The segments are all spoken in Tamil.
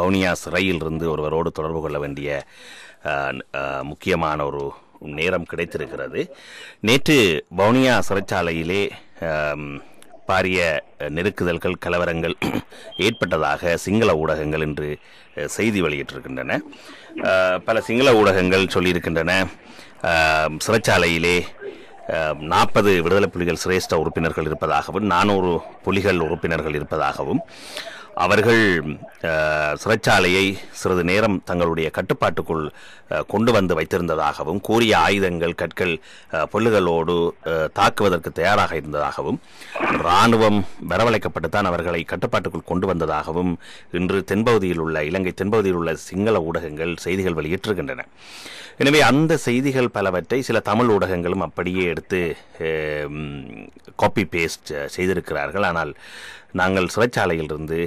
வவுனியா சிறையிலிருந்து ஒருவரோடு தொடர்பு கொள்ள வேண்டிய முக்கியமான ஒரு நேரம் கிடைத்திருக்கிறது. நேற்று வவுனியா சிறைச்சாலையிலே பாரிய நெருக்குதல்கள் கலவரங்கள் ஏற்பட்டதாக சிங்கள ஊடகங்கள் இன்று செய்தி வெளியிட்டிருக்கின்றன. பல சிங்கள ஊடகங்கள் சொல்லியிருக்கின்றன. சிறைச்சாலையிலே நாற்பது விடுதலை புலிகள் சிரேஷ்ட உறுப்பினர்கள் இருப்பதாகவும் நானூறு புலிகள் உறுப்பினர்கள் இருப்பதாகவும். அவர்கள் சிறைச்சாலையை சிறிது நேரம் தங்களுடைய கட்டுப்பாட்டுக்குள் கொண்டு வந்து வைத்திருந்ததாகவும் கூறிய ஆயுதங்கள் கற்கள் பொல்லுகளோடு புல்லுகளோடு தாக்குவதற்கு தயாராக இருந்ததாகவும் இராணுவம் வரவழைக்கப்பட்டுத்தான் அவர்களை கட்டுப்பாட்டுக்குள் கொண்டு வந்ததாகவும் இன்று தென்பகுதியில் உள்ள இலங்கை தென்பகுதியில் உள்ள சிங்கள ஊடகங்கள் செய்திகள் வெளியிட்டிருக்கின்றன. எனவே அந்த செய்திகள் பலவற்றை சில தமிழ் ஊடகங்களும் அப்படியே எடுத்து காப்பி பேஸ்ட் செய்திருக்கிறார்கள். ஆனால் நாங்கள் சிறைச்சாலையிலிருந்து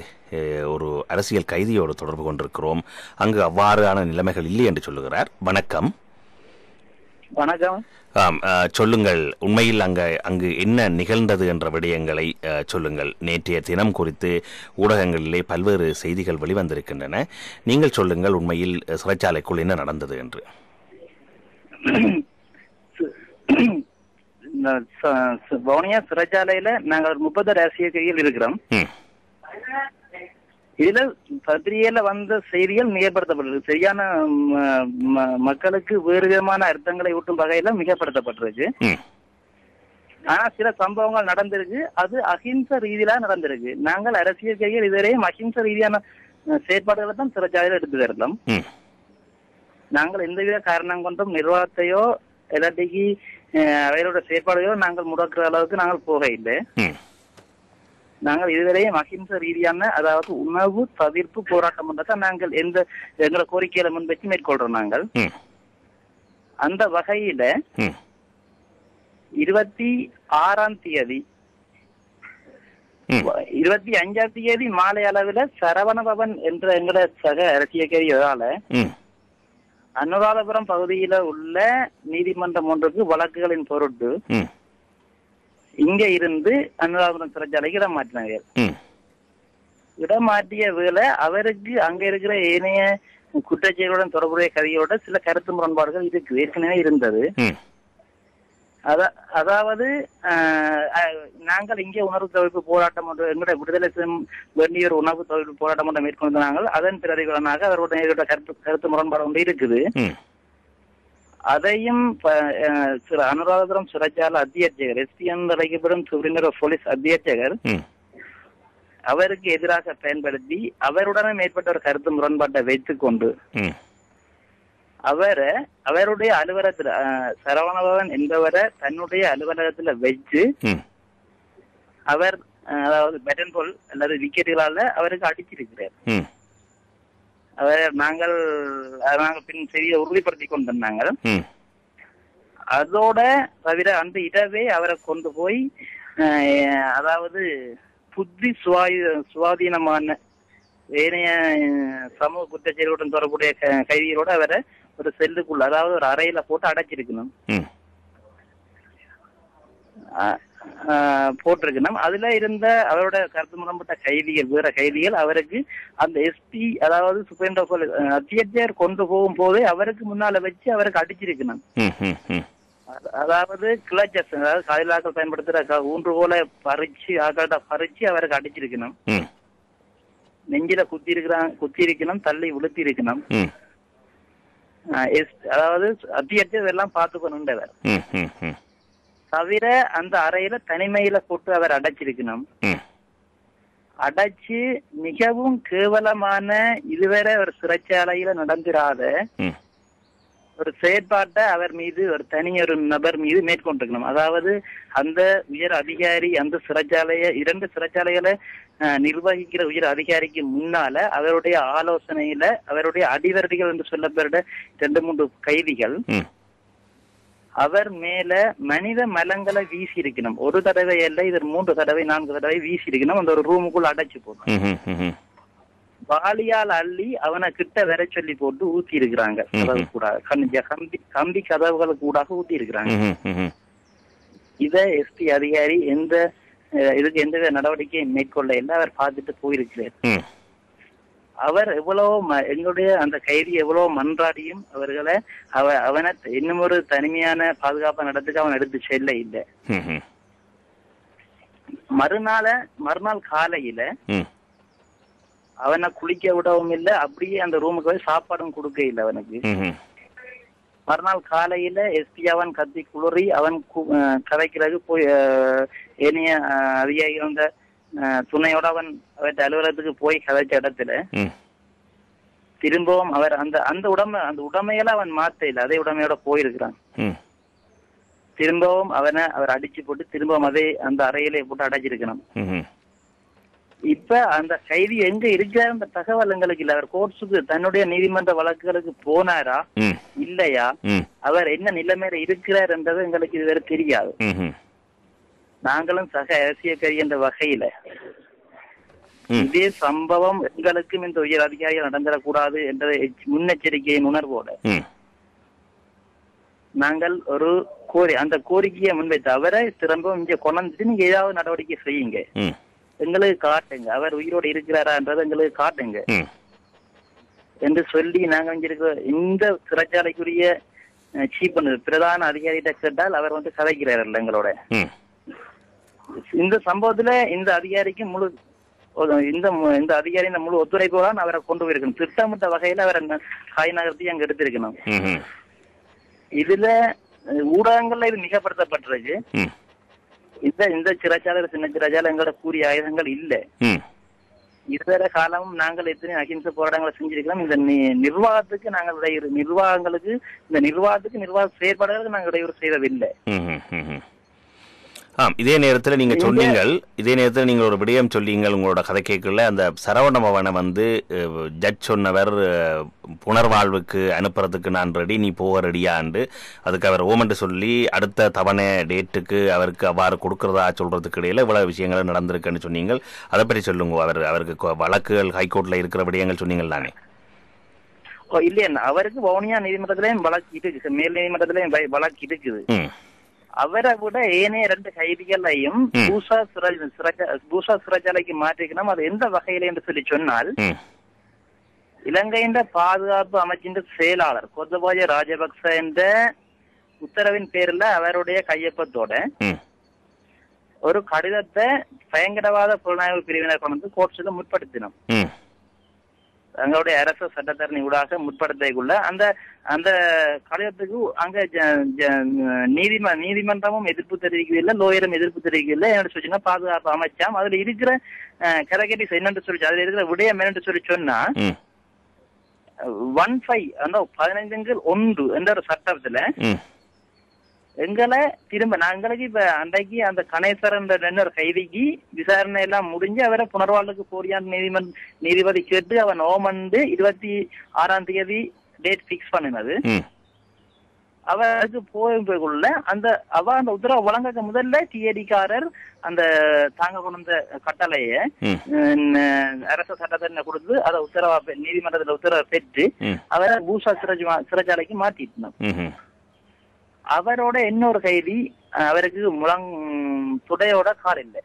ஒரு அரசியல் கைதியோடு தொடர்பு கொண்டிருக்கிறோம். அங்கு அவ்வாறான நிலைமைகள் இல்லை என்று சொல்லுகிறார். வணக்கம். வணக்கம். ஆம் சொல்லுங்கள். உண்மையில் அங்க அங்கு என்ன நிகழ்ந்தது என்ற விடயங்களை சொல்லுங்கள். நேற்றைய தினம் குறித்து ஊடகங்களிலே பல்வேறு செய்திகள் வெளிவந்திருக்கின்றன. நீங்கள் சொல்லுங்கள் உண்மையில் சிறைச்சாலைக்குள் என்ன நடந்தது என்று. வவுனியா சிறைச்சாலையில நாங்க ஒரு முப்பது அரசியல் கையில் இருக்கிறோம் இதுல பத்திரிகையில வந்த செய்திகள் மிகப்படுத்தப்பட்டிருக்கு சரியான மக்களுக்கு வேறு விதமான அர்த்தங்களை ஊட்டும் வகையில மிகப்படுத்தப்பட்டிருக்கு. ஆனா சில சம்பவங்கள் நடந்திருக்கு. அது அஹிம்ச ரீதியில நடந்திருக்கு. நாங்கள் அரசியல் கையில் இதுவரையும் அஹிம்ச ரீதியான செயற்பாடுகளை தான் சிறைச்சாலையில எடுத்து வரலாம் ம். நாங்கள் எந்தவித காரணம் கொண்டும் நிர்வாகத்தையோ இல்லாட்டிக்கு அவர்களோட செயற்பாடுகளோ நாங்கள் முடக்கிற அளவுக்கு நாங்கள் போக இல்லை நாங்கள் இதுவரையும் அஹிம்ச ரீதியான அதாவது உணவு தவிர்ப்பு போராட்டம் பண்றதை நாங்கள் எந்த எங்களை கோரிக்கையில முன்வச்சு மேற்கொள்றோம் நாங்கள். அந்த வகையில இருபத்தி ஆறாம் தேதி இருபத்தி அஞ்சாம் தேதி மாலை அளவுல சரவணபவன் என்ற எங்கட சக அரசியல் ம். அனுராதபுரம் பகுதியில உள்ள நீதிமன்றம் ஒன்றுக்கு வழக்குகளின் பொருட்டு இங்க இருந்து அனுராதபுரம் சிறைச்சாலைக்கு இடம் மாற்றினாங்க. இடம் மாற்றிய வேளை அவருக்கு அங்க இருக்கிற ஏனைய குற்றச்செயலுடன் தொடர்புடைய கதையோட சில கருத்து முரண்பாடுகள் இருக்கு ஏற்கனவே இருந்தது. அதாவது நாங்கள் இங்கே உணர்வு தவிர்ப்பு போராட்டம் ஒன்று எங்களுடைய விடுதலை வேண்டிய ஒரு உணர்வு தவிர்ப்பு போராட்டம் ஒன்றை மேற்கொண்டு நாங்கள் அதன் பிரதிபலனாக அவருடைய கருத்து கருத்து முரண்பாடு ஒன்று இருக்குது. அதையும் சில அனுராதபுரம் சிறைச்சாலை அத்தியட்சகர் எஸ்பி என்று அழைக்கப்படும் சுப்ரீம் போலீஸ் அத்தியட்சகர் அவருக்கு எதிராக பயன்படுத்தி அவருடனே மேற்பட்ட ஒரு கருத்து முரண்பாட்டை வைத்துக் கொண்டு ம். அவரை அவருடைய அலுவலகத்துல சரவணபவன் என்பவரை தன்னுடைய அலுவலகத்துல வச்சு அவர் அதாவது பேட்டன் பால் அல்லது விக்கெட்டுகளால அவருக்கு அடிச்சிருக்கிறார். அவர் நாங்கள் நாங்கள் பின் செய்தியை உறுதிப்படுத்தி கொண்டிருந்தாங்க. ம். அதோட தவிர அந்த இடவே அவரை கொண்டு போய் அதாவது புத்தி சுவாயி சுவாதீனமான ஏனைய சமூக குற்றச்செயலுடன் தொடர்புடைய க- கைதிகளோட அவரை ஒரு செல்லுக்குள்ள அதாவது ஒரு அறையில போட்டு அடைச்சிருக்கணும். போட்டிருக்கணும் அதுல இருந்த அவரோட கருத்து முரண்பட்ட கைதிகள் வேற கைதிகள் அவருக்கு அந்த எஸ்பி அதாவது கோர்ட் அத்தியட்சர் கொண்டு போகும் போதே அவருக்கு முன்னால வச்சு அவருக்கு அடிச்சிருக்கணும் அதாவது கிளச்சஸ் அதாவது காதலாக்கள் பயன்படுத்துற க- ஊன்றுகோலை பறிச்சு ஆக்கள்கிட்ட பறிச்சு அவருக்கு அடிச்சிருக்கணும் நெஞ்சில குத்தி இருக்கிறான் குத்தி இருக்கணும் தள்ளி விழுத்தி இருக்கணும். அதாவது அத்தியட்சர் இதெல்லாம் பார்த்துக்கணுன்றவர் ம் ம் ம். தவிர அந்த அறையில தனிமையில போட்டு அவர் அடைச்சிருக்கணும். அடைச்சு மிகவும் கேவலமான இதுவரை ஒரு சிறைச்சாலையில நடந்திராத ஒரு செயற்பாட்டை அவர் மீது ஒரு தனி ஒரு நபர் மீது மேற்கொண்டிருக்கணும். அதாவது அந்த உயர் அதிகாரி அந்த சிறைச்சாலைய இரண்டு சிறைச்சாலைகளை நிர்வகிக்கிற உயர் அதிகாரிக்கு முன்னால அவருடைய ஆலோசனையில அவருடைய அடிவரடிகள் என்று சொல்லப்பட்ட ரெண்டு மூன்று கைதிகள் அவர் மேல மனித மலங்களை வீசி இருக்கணும் ஒரு தடவை அல்ல இது மூன்று தடவை நான்கு தடவை வீசி இருக்கணும் அந்த ஒரு ரூமுக்குள்ள அடைச்சு போடணும். ம் ம் ம் ம் வாளியால் அள்ளி அவனை கிட்ட வர சொல்லி போட்டு ஊத்தி இருக்கிறாங்க. கதவு கூட கம்பி கம்பி கதவுகளுக்கு கூடாக ஊத்தி இருக்கிறாங்க இத எஸ்பி அதிகாரி எந்த இதுக்கு எந்த நடவடிக்கையும் மேற்கொள்ள இல்லை. அவர் பார்த்துட்டு போயிருக்கிறார். அவர் எவ்வளவு எங்களுடைய அந்த கைதி எவ்வளவு மன்றாடியும் அவர்களை அவ அவனை இன்னும் ஒரு தனிமையான பாதுகாப்பு நடத்துக்கு அவன் எடுத்து செல்ல இல்லை. மறுநாள மறுநாள் காலையில அவனை குளிக்க விடவும் இல்லை அப்படியே அந்த ரூமுக்கு போய் சாப்பாடும் கொடுக்க இல்லை அவனுக்கு. மறுநாள் காலையில எஸ்பி அவன் கத்தி குளறி அவன் கதைக்கிறது போய் ஏனைய அந்த அஹ், துணையோட அவன் அவற்றை அலுவலகத்துக்கு போய் கதைச்ச இடத்துல திரும்பவும் அவர் அந்த அந்த உடமை அந்த உடமையில அவன் மாத்த இல்லை. அதே உடமையோட போயிருக்கிறான். திரும்பவும் அவனை அவர் அடிச்சு போட்டு திரும்பவும் அதே அந்த அறையிலே போட்டு அடைச்சிருக்கணும் இப்ப அந்த கைதி எங்க இருக்கிறார் அந்த தகவல் எங்களுக்கு இல்ல. அவர் கோர்ட்ஸுக்கு தன்னுடைய நீதிமன்ற வழக்குகளுக்கு போனாரா? இல்லையா? அவர் என்ன நிலைமையில இருக்கிறார் என்றது எங்களுக்கு இதுவரை தெரியாது. நாங்களும் சக அரசியல் என்ற வகையில. இதே சம்பவம் எங்களுக்கும் இந்த உயர் அதிகாரிகள் நடந்துடக்கூடாது என்ற முன்னெச்சரிக்கையின் உணர்வோட நாங்கள் ஒரு கோரி அந்த கோரிக்கையை முன்வைத்து அவரை திரும்பவும் இங்க கொண்டாந்துட்டு நீங்க ஏதாவது நடவடிக்கை செய்யுங்க. எங்களுக்கு காட்டுங்க. அவர் உயிரோடு இருக்கிறாரான்றது எங்களுக்கு காட்டுங்க. என்று சொல்லி நாங்க இங்க இருக்க இந்த சிறைச்சாலைக்குரிய சீப் பிரதான அதிகாரிகிட்ட கேட்டால் அவர் வந்து கதைக்கிறார் எங்களோட. இந்த சம்பவத்துல இந்த அதிகாரிக்கு முழு ஒரு- இந்த மு- இந்த முழு ஒத்துழைப்போட அவரை கொண்டு போயிருக்கணும். திட்டமிட்ட வகையில அவரை காய் நகர்த்தி அங்க எடுத்திருக்கணும். இதுல ஊடகங்கள்ல இது மிகப்படுத்தப்பட்டிருக்கு. இந்த இந்த சிறைச்சாலை சின்ன சிறைச்சாலை எங்களோட கூறிய ஆயுதங்கள் இல்ல. இதுவரை காலமும் நாங்கள் எத்தனை அகிம்சை போராட்டங்களை செஞ்சிருக்கிறோம். இந்த நிர்வாகத்துக்கு நாங்கள் இடையூறு நிர்வாகங்களுக்கு இந்த நிர்வாகத்துக்கு நிர்வாக செயற்பாடுகளுக்கு நாங்கள் இடையூறு ம். ஆம் இதே நேரத்தில் நீங்கள் சொன்னீங்கள் இதே நேரத்தில் நீங்கள் ஒரு விடயம் சொல்லீங்கள் உங்களோட கதை கேட்கல. அந்த சரவண பவனை வந்து ஜட்ஜ் சொன்னவர் புனர்வாழ்வுக்கு அனுப்புறதுக்கு நான் ரெடி நீ போக ரெடியாண்டு அதுக்கு அவர் ஓமென்று சொல்லி அடுத்த தவணை டேட்டுக்கு அவருக்கு அவ்வாறு கொடுக்கறதா சொல்றதுக்கு இடையில இவ்வளவு விஷயங்கள் நடந்திருக்குன்னு சொன்னீங்கள். அதை பற்றி சொல்லுங்க. அவர் அவருக்கு வழக்குகள் ஹைகோர்ட்ல இருக்கிற விடயங்கள் சொன்னீங்கள் தானே? இல்லையா. அவருக்கு வவுனியா நீதிமன்றத்திலையும் வழக்கு இருக்குது மேல் நீதிமன்றத்திலையும் வழக்கு இருக்குது. அவரை விட ஏனைய ரெண்டு கைதிகளையும். பூசா பூசா சிறைச்சாலைக்கு மாற்றிக்கணும் அது எந்த வகையில என்று சொல்லி சொன்னால் இலங்கையின் பாதுகாப்பு அமைச்சின் செயலாளர் கொத்தபாய ராஜபக்ச என்ற உத்தரவின் பேர்ல அவருடைய கையொப்பத்தோட ஒரு கடிதத்தை பயங்கரவாத புலனாய்வு பிரிவினர் கொண்டு கோர்ட்ஸுக்கு முற்படுத்தினோம். எங்களுடைய அரசு சட்டத்தரணி ஊடாக முற்படுத்தக்குள்ள அந்த அந்த கடிதத்துக்கு அங்க நீதிம நீதிமன்றமும் எதிர்ப்பு தெரிவிக்கவில்லை லோயரும் எதிர்ப்பு தெரிவிக்கவில்லை என்ன சொல்லிச்சுன்னா பாதுகாப்பு அமைச்சாம் அதுல இருக்கிற கரகட்டிஸ் என்னன்னு சொல்லி அதுல இருக்கிற விடயம் என்னன்னு சொல்லி சொன்னா ஒன் ஃபைவ் அந்த பதினைந்துங்கள் ஒன்று என்ற ஒரு சட்டத்துல எங்களை திரும்ப நாங்களுக்கு இப்ப அன்றைக்கு அந்த கணேசரன் ஒரு கைதிக்கு விசாரணை எல்லாம் முடிஞ்சு அவரை புனர்வாழ்வுக்கு போறியான் நீதிமன்ற நீதிபதி கேட்டு அவன் ஓமண்டு இருபத்தி ஆறாம் தேதி டேட் பிக்ஸ் பண்ணினது. அவருக்கு போகுள்ள அந்த அவ அந்த உத்தரவு வழங்க முதல்ல டிஏடிக்காரர் அந்த தாங்க கொண்டு கட்டளைய அரசு சட்டத்தரணை கொடுத்து அதை உத்தரவா நீதிமன்றத்துல உத்தரவை பெற்று அவரை பூசா சிறை சிறைச்சாலைக்கு மாத்திட்டோம். அவரோட இன்னொரு கைதி அவருக்கு முழங் துடையோட கால் இல்லை.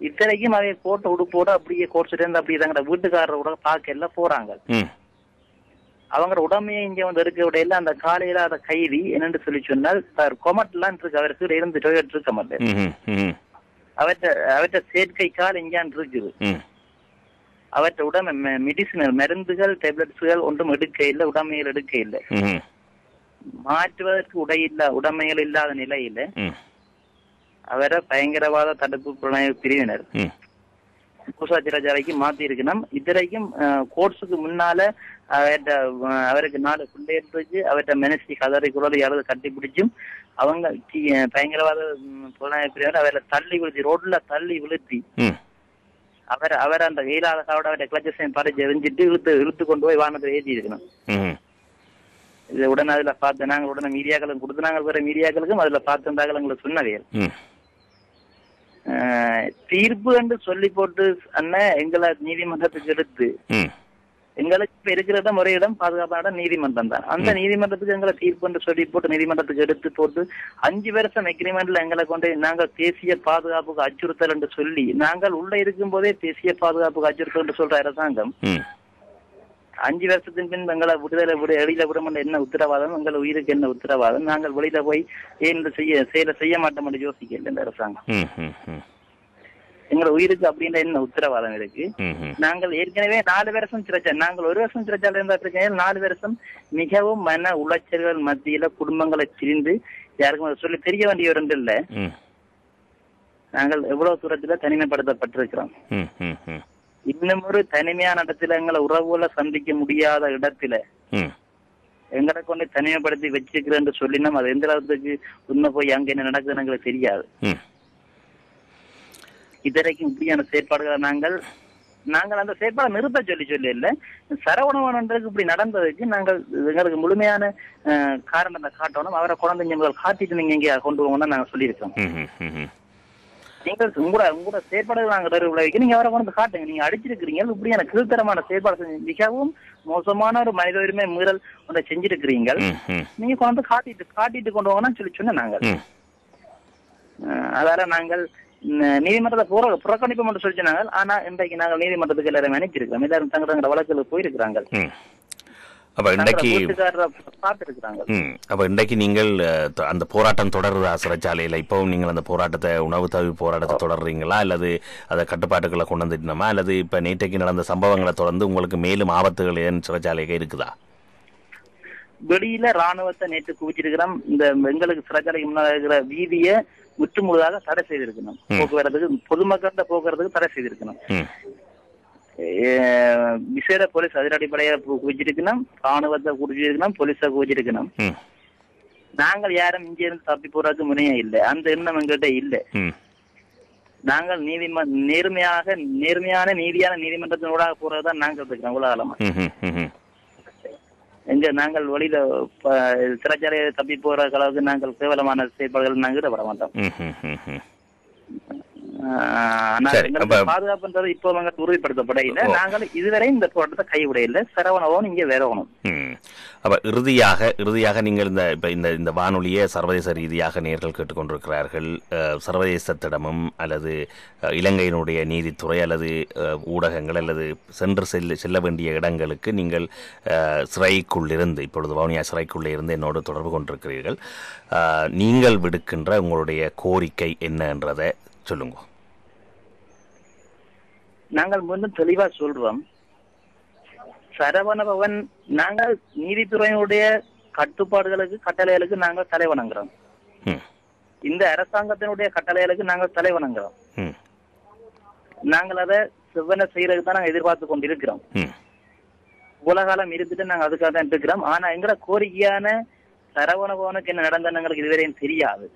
இத்தனைக்கும் அவை போட்ட உடுப்போட அப்படியே கோர்ச்சுட்டு இருந்து அப்படி தங்கட வீட்டுக்காரரோட பார்க்க எல்லாம் போறாங்க. அவங்க உடமையை இங்க வந்து இருக்க விடையில அந்த காலையில அந்த கைதி என்னன்னு சொல்லி சொன்னால் சார் கொமட்லாம் இருக்கு அவருக்கு இருந்து டொயட் இருக்க மாட்டேன். அவற்ற அவற்ற செயற்கை கால் இங்கான் இருக்குது. அவற்ற உடமை மெடிசினல் மருந்துகள் டேப்லெட்ஸ்கள் ஒன்றும் எடுக்க இல்லை உடமையில் எடுக்க இல்லை மாற்றுவதற்கு உடை இல்ல உடமைகள் இல்லாத நிலையில அவரை பயங்கரவாத தடுப்பு புலனாய்வு பிரிவினர். ம். பூசா சிறைச்சாலைக்கு மாத்தி இருக்கணும் இதுவரைக்கும் கோர்ட்ஸுக்கு முன்னால அவர்கிட்ட அவருக்கு நாலு பிள்ளை இருந்துச்சு. அவர்கிட்ட மனசி கதறி குரல் யாராவது கட்டி பிடிச்சும் அவங்க பயங்கரவாத புலனாய்வு பிரிவினர் அவரை தள்ளி விழுத்தி ரோட்ல தள்ளி விழுத்தி அவர் அவர் அந்த வெயிலாத காவோட அவருடைய கிளச்சஸையும் பறிச்சு எரிஞ்சிட்டு இழுத்து இழுத்து கொண்டு போய் வானத்தில் ஏற்றி இருக்கணும் இது உடனே அதுல பார்த்து நாங்கள் உடனே மீடியாக்களும் கொடுத்து நாங்கள் வேற மீடியாக்களுக்கும் அதுல பார்த்துருந்தார்கள் எங்களுக்கு சொன்னவே ம். அஹ், தீர்ப்பு என்று சொல்லி போட்டு அண்ணன் எங்களை நீதிமன்றத்துக்கு எடுத்து. எங்களுக்கு இப்ப இருக்கிற இடம் ஒரே இடம் பாதுகாப்பான நீதிமன்றம் தான். அந்த நீதிமன்றத்துக்கு எங்களை தீர்ப்பு என்று சொல்லி போட்டு நீதிமன்றத்துக்கு எடுத்து போட்டு அஞ்சு வருஷம் எக்ரிமெண்ட்ல எங்களை கொண்டு நாங்கள் தேசிய பாதுகாப்புக்கு அச்சுறுத்தல் என்று சொல்லி நாங்கள் உள்ள இருக்கும் போதே தேசிய பாதுகாப்புக்கு அச்சுறுத்தல் என்று சொல்ற அரசாங்கம் அஞ்சு வருஷத்தின் பின் எங்களை விடுதலை விட வெளியில விட என்ன உத்தரவாதம்? எங்கள் உயிருக்கு என்ன உத்தரவாதம்? நாங்கள் வெளியில போய் ஏன் செய்ய செயலை செய்ய மாட்டோம் என்று யோசிக்கல இந்த அரசாங்கம். எங்களோட உயிருக்கு அப்படின்ற என்ன உத்தரவாதம் இருக்கு? நாங்கள் ஏற்கனவே நாலு வருஷம் சிறைச்சா நாங்கள் ஒரு வருஷம் சிறைச்சால இருந்த பிரச்சனையில் நாலு வருஷம் மிகவும் மன உளைச்சல்கள் மத்தியில குடும்பங்களை பிரிந்து யாருக்கும் சொல்லி தெரிய வேண்டிய ஒரு இல்ல. நாங்கள் எவ்வளவு தூரத்துல தனிமைப்படுத்தப்பட்டிருக்கிறோம். இன்னும் ஒரு தனிமையான இடத்துல எங்களை உறவுகளை சந்திக்க முடியாத இடத்துல எங்களை கொண்டு தனிமைப்படுத்தி வச்சிருக்கிறேன்னு சொல்லினோம். அது எந்த அளவுக்கு உண்மை போய் அங்க என்ன நடக்குதுன்னு எங்களுக்கு தெரியாது. இதுவரைக்கும் இப்படியான செயற்பாடுகளை நாங்கள் நாங்கள் அந்த செயற்பாடை நிறுத்த சொல்லி சொல்லி இல்ல சரவணவனன்றது இப்படி நடந்ததுக்கு நாங்கள் எங்களுக்கு முழுமையான காரணத்தை காட்டணும். அவரை குழந்தைங்க முதல் காட்டிட்டு நீங்க இங்க கொண்டு போங்கன்னு நாங்க சொல்லியிருக்கோம். நீங்கள் உங்களோட உங்களோட செயற்பாடுகள் நாங்கள் தொடர்பு விளைவிக்க நீங்க அவரை கொண்டு காட்டுங்க. நீங்க அடிச்சிருக்கிறீங்க. இப்படியான கீழ்த்தரமான செயற்பாடு செஞ்சு மிகவும் மோசமான ஒரு மனித உரிமை மீறல் ஒன்றை செஞ்சிருக்கிறீங்க நீங்க கொண்டு காட்டிட்டு காட்டிட்டு கொண்டு போங்கன்னு சொல்லி சொன்னேன் நாங்கள். அதால நாங்கள் நீதிமன்றத்தை புற புறக்கணிப்போம் என்று சொல்லி சொன்னாங்க ஆனா இன்றைக்கு நாங்கள் நீதிமன்றத்துக்கு எல்லாரும் அனுப்பியிருக்கிறோம். எல்லாரும் தங்க தங்களோட வழக்குல போயிருக்கிறாங்க அப்போ ம். அப்போ இன்றைக்கு நீங்கள் அந்த போராட்டம் தொடருதா சிறைச்சாலையில் இப்போவும் நீங்கள் அந்த போராட்டத்தை உணவு தவி போராட்டத்தை தொடர்றீங்களா? அல்லது அதை கட்டுப்பாட்டுகளை கொண்டு வந்துட்டோமா அல்லது இப்போ நேற்றைக்கு நடந்த சம்பவங்களை தொடர்ந்து உங்களுக்கு மேலும் ஆபத்துகள் ஏன் சிறைச்சாலைக்கு இருக்குதா? வெளியில ராணுவத்தை நேற்று குவிச்சிருக்கிறோம். இந்த எங்களுக்கு சிறைச்சாலைக்கு முன்னாடி இருக்கிற வீதியை முற்று முழுதாக தடை செய்திருக்கணும். போக்குவரத்துக்கு பொதுமக்கள்கிட்ட போக்குவரத்துக்கு தடை செய்திருக்கணும். விசேட போலீஸ் அதிரடிப்படையை குவிச்சிருக்கணும் ராணுவத்தை குவிச்சிருக்கணும் போலீஸை குவிச்சிருக்கணும் நாங்கள் யாரும் இங்க இருந்து தப்பி போறதுக்கு முனையே இல்லை. அந்த எண்ணம் எங்கள்கிட்ட இல்லை. நாங்கள் நீதிம நேர்மையாக நேர்மையான நீதியான நீதிமன்றத்தினூடாக போறதுதான் நாங்கள் இருக்கிறோம் உலகளமா எங்க நாங்கள் வழியில சிறைச்சாலையை தப்பி போற அளவுக்கு நாங்கள் கேவலமான செயற்பாடுகள் நாங்கள் ஈடுபட மாட்டோம் ம் ம் ம் ம் ஆஹ் ஆனா சரி, எங்களுக்கு அப்ப- பாதுகாப்புன்றது இப்போ நாங்கள் உறுதிப்படுத்தப்பட இல்லை. நாங்கள் இதுவரை இந்த போராட்டத்தை கைவிட இல்லை. சரவணவும் இங்க வேறவணும் ம். அப்போ இறுதியாக இறுதியாக நீங்கள் இந்த இப்போ இந்த இந்த வானொலியை சர்வதேச ரீதியாக நேர்கள் கேட்டுக்கொண்டிருக்கிறார்கள். சர்வதேசத்திடமும் அல்லது இலங்கையினுடைய நீதித்துறை அல்லது ஊடகங்கள் அல்லது சென்று செல்ல செல்ல வேண்டிய இடங்களுக்கு நீங்கள் அஹ், சிறைக்குள் இருந்து இப்பொழுது வவுனியா சிறைக்குள்ளே இருந்து என்னோடு தொடர்பு கொண்டிருக்கிறீர்கள். நீங்கள் விடுக்கின்ற உங்களுடைய கோரிக்கை என்னன்றதை சொல்லுங்க. நாங்கள் மீண்டும் தெளிவா சொல்றோம். சரவணபவன் நாங்கள் நீதித்துறையினுடைய கட்டுப்பாடுகளுக்கு கட்டளைகளுக்கு நாங்கள் தலைவணங்குறோம் இந்த அரசாங்கத்தினுடைய கட்டளைகளுக்கு நாங்கள் தலைவணங்குறோம் நாங்கள் அதை செவ்வன செய்யறதுக்கு தான் நாங்கள் எதிர்பார்த்து கொண்டிருக்கிறோம். உலகாலம் இருந்துட்டு நாங்கள் அதுக்காக தான் இருக்கிறோம். ஆனா எங்களோட கோரிக்கையான சரவணபவனுக்கு என்ன நடந்ததுன்னு எங்களுக்கு இதுவரையும் தெரியாது.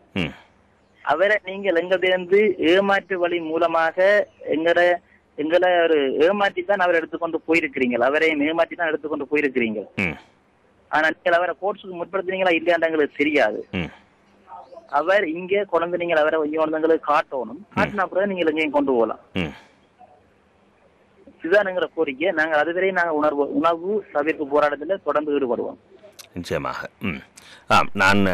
அவரை நீங்கள் எங்கிருந்து ஏமாற்று வழி மூலமாக எங்கட எங்களை ஒரு ஏமாற்றி தான் அவர் எடுத்துக்கொண்டு போயிருக்கிறீங்க அவரையும் ஏமாற்றி தான் எடுத்துக்கொண்டு போயிருக்கிறீங்க ஆனா நீங்கள் அவரை கோர்ட்ஸுக்கு முற்படுத்துனீங்களா இல்லையான்னு எங்களுக்கு தெரியாது. அவர் இங்கே கொண்டு நீங்கள் அவரை இங்க கொண்டு எங்களுக்கு காட்டணும் காட்டின அப்புறம் நீங்கள் எங்கேயும் கொண்டு போகலாம். இதுதான் எங்களோட கோரிக்கை. நாங்கள் அதுவரை நாங்கள் உணர்வு உணவு தவிர்ப்பு போராட்டத்தில் தொடர்ந்து ஈடுபடுவோம். நிச்சயமாக. ம். ஆம் நான்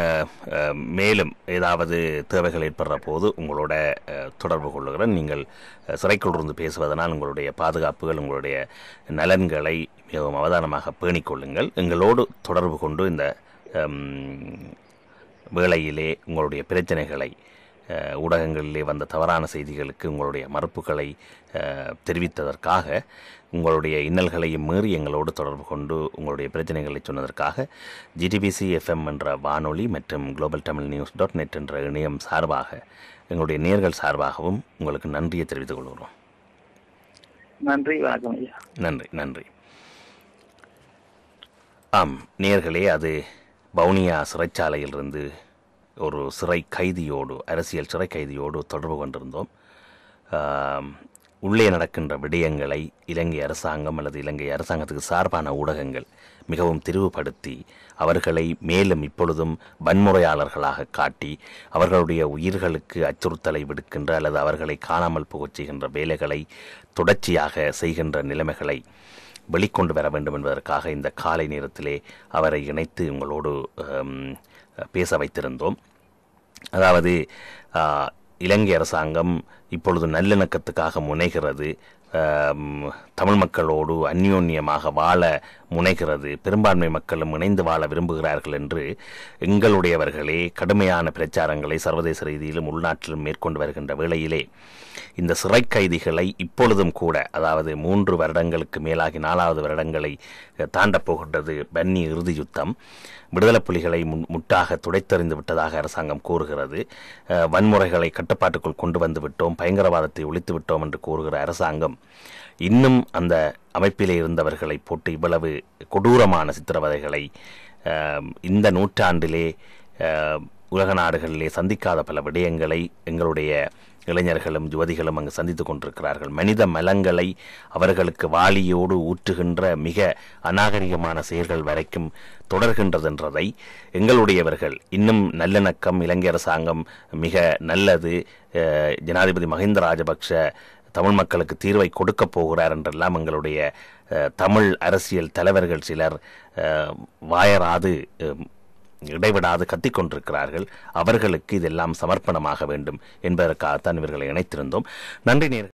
மேலும் ஏதாவது தேவைகள் ஏற்படுற போது உங்களோட தொடர்பு கொள்ளுகிறேன். நீங்கள் சிறைக்குள்ளிருந்து பேசுவதனால் உங்களுடைய பாதுகாப்புகள் உங்களுடைய நலன்களை மிகவும் அவதானமாக பேணிக்கொள்ளுங்கள் எங்களோடு தொடர்பு கொண்டு இந்த வேளையிலே உங்களுடைய பிரச்சனைகளை ஊடகங்களிலே வந்த தவறான செய்திகளுக்கு உங்களுடைய மறுப்புகளை தெரிவித்ததற்காக உங்களுடைய இன்னல்களையும் மீறி எங்களோடு தொடர்பு கொண்டு உங்களுடைய பிரச்சனைகளை சொன்னதற்காக ஜிடிபிசி எஃப்எம் என்ற வானொலி மற்றும் global Tamil news dot net என்ற இணையம் சார்பாக எங்களுடைய நேர்கள் சார்பாகவும் உங்களுக்கு நன்றியை தெரிவித்துக் கொள்கிறோம். நன்றி வணக்கம் ஐயா. நன்றி நன்றி. ஆம் நேர்களே அது வவுனியா சிறைச்சாலையிலிருந்து ஒரு சிறை கைதியோடு அரசியல் சிறை கைதியோடு தொடர்பு கொண்டிருந்தோம். உள்ளே நடக்கின்ற விடயங்களை இலங்கை அரசாங்கம் அல்லது இலங்கை அரசாங்கத்துக்கு சார்பான ஊடகங்கள் மிகவும் திரிவுபடுத்தி அவர்களை மேலும் இப்பொழுதும் வன்முறையாளர்களாக காட்டி அவர்களுடைய உயிர்களுக்கு அச்சுறுத்தலை விடுக்கின்ற அல்லது அவர்களை காணாமல் போகச் செய்கின்ற வேலைகளை தொடர்ச்சியாக செய்கின்ற நிலைமைகளை வெளிக்கொண்டு வர வேண்டும் என்பதற்காக இந்த காலை நேரத்திலே அவரை இணைத்து உங்களோடு பேச வைத்திருந்தோம். அதாவது இலங்கை அரசாங்கம் இப்பொழுது நல்லிணக்கத்துக்காக முனைகிறது. தமிழ் மக்களோடு அந்யோன்யமாக வாழ முனைகிறது. பெரும்பான்மை மக்களும் இணைந்து வாழ விரும்புகிறார்கள் என்று எங்களுடையவர்களே கடுமையான பிரச்சாரங்களை சர்வதேச ரீதியிலும் உள்நாட்டிலும் மேற்கொண்டு வருகின்ற வேளையிலே இந்த சிறை கைதிகளை இப்பொழுதும் கூட அதாவது மூன்று வருடங்களுக்கு மேலாகி நாலாவது வருடங்களை தாண்டப்போகின்றது தாண்டப் பன்னி இறுதி யுத்தம். விடுதலை புலிகளை முன் முட்டாக துடைத்தறிந்து விட்டதாக அரசாங்கம் கூறுகிறது. வன்முறைகளை கட்டுப்பாட்டுக்குள் கொண்டு வந்து விட்டோம் பயங்கரவாதத்தை ஒழித்து விட்டோம் என்று கூறுகிற அரசாங்கம் இன்னும் அந்த அமைப்பிலே இருந்தவர்களை போட்டு இவ்வளவு கொடூரமான சித்திரவதைகளை இந்த நூற்றாண்டிலே உலக நாடுகளிலே சந்திக்காத பல விடயங்களை எங்களுடைய இளைஞர்களும் யுவதிகளும் அங்கு சந்தித்து கொண்டிருக்கிறார்கள். மனித மலங்களை அவர்களுக்கு வாளியோடு ஊற்றுகின்ற மிக அநாகரிகமான செயல்கள் வரைக்கும் தொடர்கின்றதென்றதை எங்களுடையவர்கள் இன்னும் நல்லிணக்கம் இலங்கை அரசாங்கம் மிக நல்லது ஜனாதிபதி மஹிந்த ராஜபக்ஷ தமிழ் மக்களுக்கு தீர்வை கொடுக்கப் போகிறார் என்றெல்லாம் எங்களுடைய தமிழ் அரசியல் தலைவர்கள் சிலர் வாயராது இடைவிடாது கத்திக் கொண்டிருக்கிறார்கள். அவர்களுக்கு இதெல்லாம் சமர்ப்பணமாக வேண்டும் என்பதற்காகத்தான் இவர்களை இணைத்திருந்தோம். நன்றி நேர்.